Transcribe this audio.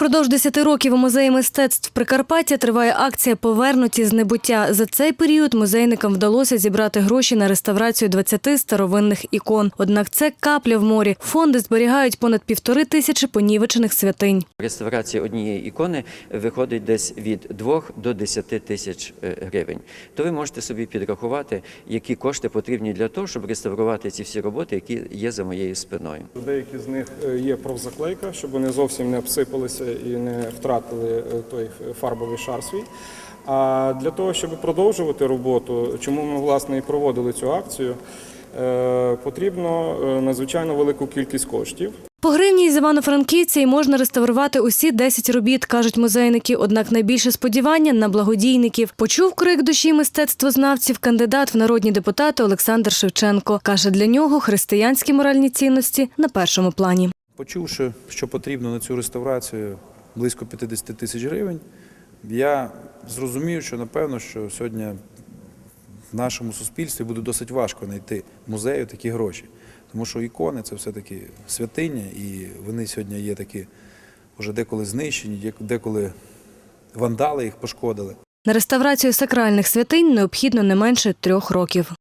Впродовж 10 років у музеї мистецтв Прикарпаття триває акція Повернуті з небуття. За цей період музейникам вдалося зібрати гроші на реставрацію 20 старовинних ікон. Однак це капля в морі. Фонди зберігають понад півтори тисячі понівечених святинь. Реставрація однієї ікони виходить десь від 2 до 10 тисяч е, гривень. То ви можете собі підрахувати, які кошти потрібні для того, щоб реставрувати ці всі роботи, які є за моєю спиною. Деякі з них е, є профзаклейка, щоб вони зовсім не обсипалися і не втратили е, той фарбовий шар свій. А для того, щоб продовжувати роботу, чому ми власне і проводили цю акцію, е, потрібно е, надзвичайно велику кількість коштів. По гривні з Івано-Франківця можна реставрувати усі 10 робіт, кажуть музейники. Однак найбільше сподівання на благодійників. Почув крик душі мистецтвознавців кандидат в народні депутати Олександр Шевченко. Каже, для нього християнські моральні цінності на першому плані. Почувши, що потрібно на цю реставрацію близько 50 тисяч гривень, я зрозумів, що напевно, що сьогодні в нашому суспільстві буде досить важко знайти музею такі гроші. Тому що ікони це все-таки святиня, і вони сьогодні є такі вже деколи знищені, деколи вандали їх пошкодили. На реставрацію сакральних святинь необхідно не менше трьох років.